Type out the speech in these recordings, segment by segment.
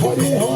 হরে হরে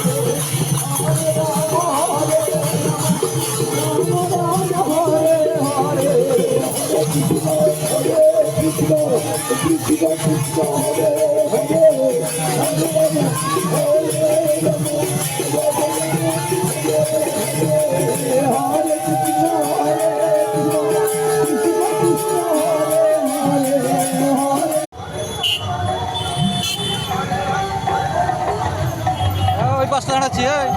ওই পাঁচটা দাঁড়াচ্ছি ওই